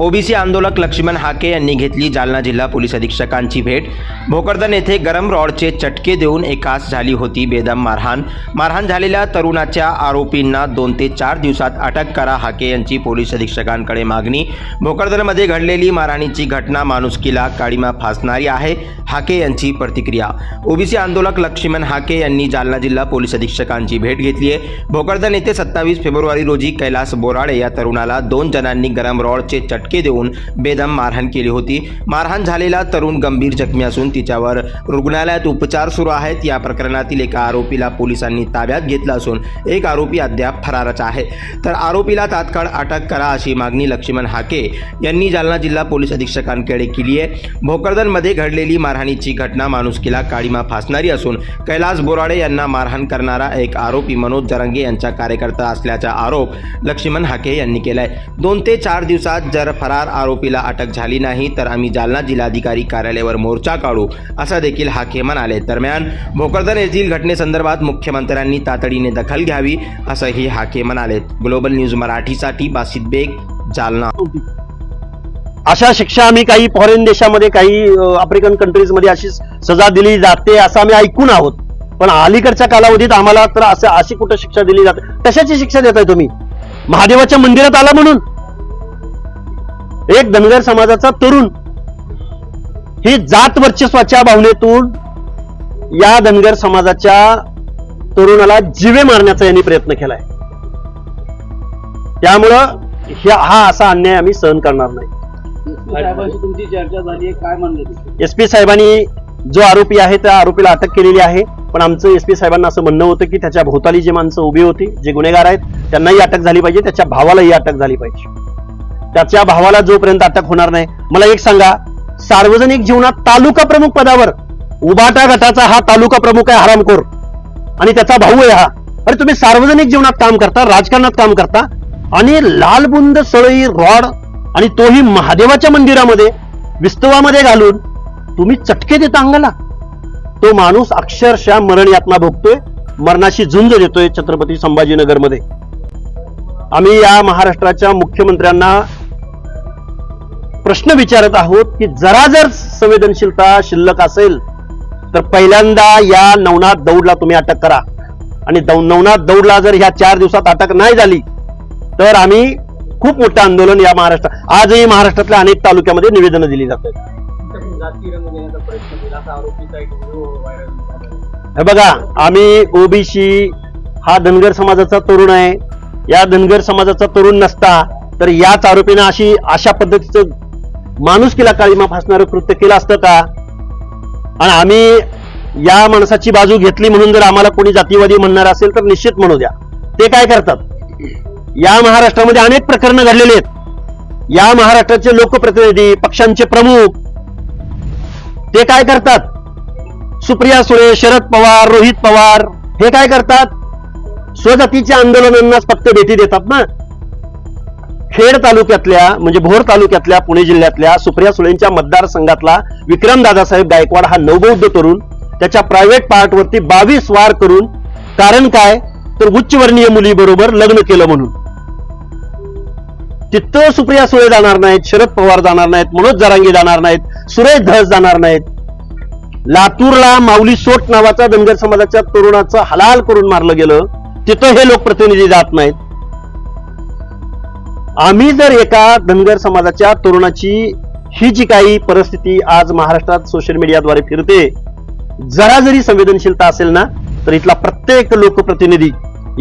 OBC आंदोलक लक्ष्मण हाके यांनी घेतली जालना जिल्हा पोलीस अधीक्षकांची भेट. भोकरदन येथे गरम रॉडचे चटके देऊन एकास झाली होती बेदम मारहाण. मारहाण झालेल्या तरुणाच्या आरोपींना दोन ते चार दिवसात अटक करा हाके यांची पोलीस अधीक्षकांकडे मागणी. भोकरदनमध्ये घडलेली मारहाणीची घटना माणुसकीला काळीमा फासणारी आहे हाके यांची प्रतिक्रिया. ओबीसी आंदोलक लक्ष्मण हाके यांनी जालना जिल्हा पोलीस अधीक्षकांची भेट घेतली आहे. भोकरदन येथे सत्तावीस फेब्रुवारी रोजी कैलास बोराडे या तरुणाला दोन जणांनी गरम रॉडचे फटके देऊन बेदम मारहाण केली होती. मारहाण झालेला तरुण गंभीर जखमी असून तिच्यावर रुग्णालयात उपचार सुरू आहेत. या प्रकरणातील एका आरोपीला पोलिसांनी ताब्यात घेतलं असून एक आरोपी अद्याप फरारच आहे. तर आरोपीला तात्काळ अटक करा अशी मागणी लक्ष्मण हाके यांनी जालना जिल्हा पोलीस अधीक्षकांकडे केली आहे. भोकरदनमध्ये घडलेली मारहाणीची घटना माणुसकीला काळीमा फासणारी असून कैलास बोराडे यांना मारहाण करणारा एक आरोपी मनोज जरांगे यांचा कार्यकर्ता असल्याचा आरोप लक्ष्मण हाके यांनी केलाय. दोन ते चार दिवसात जर फरार आरोपीला अटक झाली नाही तर आम्ही जालना जिल्हाधिकारी कार्यालयावर मोर्चा काढू असं देखील हाके म्हणाले दरम्यान भोकरदन येथील घटनेसंदर्भात मुख्यमंत्र्यांनी तातडीने दखल घ्यावी असंही हाके म्हणाले ग्लोबल न्यूज मराठीसाठी बासित बेग जालना. अशा शिक्षा आम्ही काही फॉरेन देशामध्ये काही आफ्रिकन कंट्रीजमध्ये अशी सजा दिली जाते असं आम्ही ऐकून आहोत. पण अलीकडच्या कालावधीत आम्हाला तर असं अशी कुठं शिक्षा दिली जाते? कशाची शिक्षा देताय तुम्ही? महादेवाच्या मंदिरात आला म्हणून? एक धनगर समाजाचा तरुण. ही जात वर्चस्वाच्या भावनेतून या धनगर समाजाच्या तरुणाला जिवे मारण्याचा यांनी प्रयत्न केलाय. त्यामुळं हा असा अन्याय आम्ही सहन करणार नाही. साहेबांशी तुमची चर्चा झाली आहे काय म्हणले ते? एस पी साहेबांनी जो आरोपी आहे त्या आरोपीला अटक केलेली आहे. पण आमचं एस पी साहेबांना असं म्हणणं होतं की त्याच्या भोवताली जे माणसं उभी होती जे गुन्हेगार आहेत त्यांनाही अटक झाली पाहिजे त्याच्या भावालाही अटक झाली पाहिजे. त्याच्या भावाला जोपर्यंत अटक होणार नाही. मला एक सांगा सार्वजनिक जीवनात तालुका प्रमुख पदावर उबाटा गटाचा हा तालुका प्रमुख आहे हरामखोर. आणि त्याचा भाऊ आहे हा. अरे तुम्ही सार्वजनिक जीवनात काम करता राजकारणात काम करता आणि लालबुंद सळई रॉड आणि तोही महादेवाच्या मंदिरामध्ये विस्तवामध्ये घालून तुम्ही चटके देता अंगाला. तो माणूस अक्षरशः मरण यातना भोगतोय मरणाशी झुंज देतोय छत्रपती संभाजीनगरमध्ये. आम्ही या महाराष्ट्राच्या मुख्यमंत्र्यांना प्रश्न विचारत आहोत की जरा जर संवेदनशीलता शिल्लक असेल तर पहिल्यांदा या नवनाथ दौडला तुम्ही अटक करा. आणि दौ- नवनाथ दौडला जर ह्या चार दिवसात अटक नाही झाली तर आम्ही खूप मोठं आंदोलन या महाराष्ट्रात आजही महाराष्ट्रातल्या अनेक तालुक्यामध्ये निवेदनं दिली जातात हे बघा आम्ही ओबीसी हा धनगर समाजाचा तरुण आहे. या धनगर समाजाचा तरुण नसता तर याच आरोपीनं अशी अशा पद्धतीचं माणुसकीला काळीमा फासणारं कृत्य केलं असतं का? आणि आम्ही या माणसाची बाजू घेतली म्हणून जर आम्हाला कोणी जातीवादी म्हणणार असेल तर निश्चित म्हणू द्या. ते काय करतात? या महाराष्ट्रामध्ये अनेक प्रकरणं घडलेली आहेत. या महाराष्ट्राचे लोकप्रतिनिधी पक्षांचे प्रमुख ते काय करतात? सुप्रिया सुळे शरद पवार रोहित पवार हे काय करतात? स्वजातीच्या आंदोलनांनाच फक्त भेटी देतात ना? खेड तालुक्यातल्या म्हणजे भोर तालुक्यातल्या पुणे जिल्ह्यातल्या सुप्रिया सुळेंच्या मतदारसंघातला विक्रम दादासाहेब गायकवाड हा नवबौद्ध तरुण त्याच्या प्रायव्हेट पार्टवरती बावीस वार करून कारण काय? तर उच्चवर्णीय मुलीबरोबर लग्न केलं म्हणून. तिथं सुप्रिया सुळे जाणार नाहीत शरद पवार जाणार नाहीत मनोज जरांगी जाणार नाहीत सुरेश धस जाणार नाहीत. लातूरला माऊली सोट नावाचा धनगर समाजाच्या तरुणाचं हलाल करून मारलं गेलं. तिथं हे लोकप्रतिनिधी जात नाहीत. आम्ही जर एका धनगर समाजाच्या तरुणाची ही जी काही परिस्थिती आज महाराष्ट्रात सोशल मीडियाद्वारे फिरते जरा जरी संवेदनशीलता असेल ना तर इथला प्रत्येक लोकप्रतिनिधी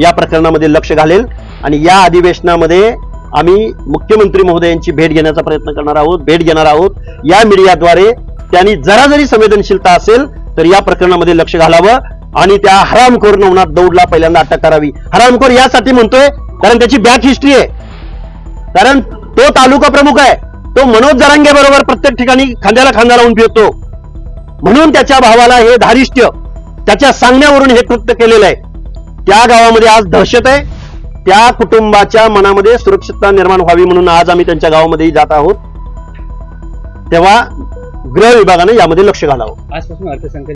या प्रकरणामध्ये लक्ष घालेल आणि या अधिवेशनामध्ये आम्ही मुख्यमंत्री महोदयांची भेट घेण्याचा प्रयत्न करणार आहोत भेट घेणार आहोत. या मीडियाद्वारे त्यांनी जरा जरी संवेदनशीलता असेल तर या प्रकरणामध्ये लक्ष घालावं आणि त्या हरामखोर नवनाथ दौडला पहिल्यांदा अटक करावी. हरामखोर यासाठी म्हणतोय कारण त्याची बॅक हिस्ट्री आहे. कारण तो तालुका प्रमुख आहे. तो मनोज जरांगे बरोबर प्रत्येक ठिकाणी खांद्याला खांदा लावून फिरतो. म्हणून त्याच्या भावाला हे धारिष्ट्य त्याच्या सांगण्यावरून हे कृत्य केलेलं आहे. त्या गावामध्ये आज दहशत आहे. त्या कुटुंबाच्या मनामध्ये सुरक्षितता निर्माण व्हावी म्हणून आज आम्ही त्यांच्या गावामध्येही जात आहोत. तेव्हा गृह विभागाने यामध्ये लक्ष घालावं. आजपासून अर्थसंकल्प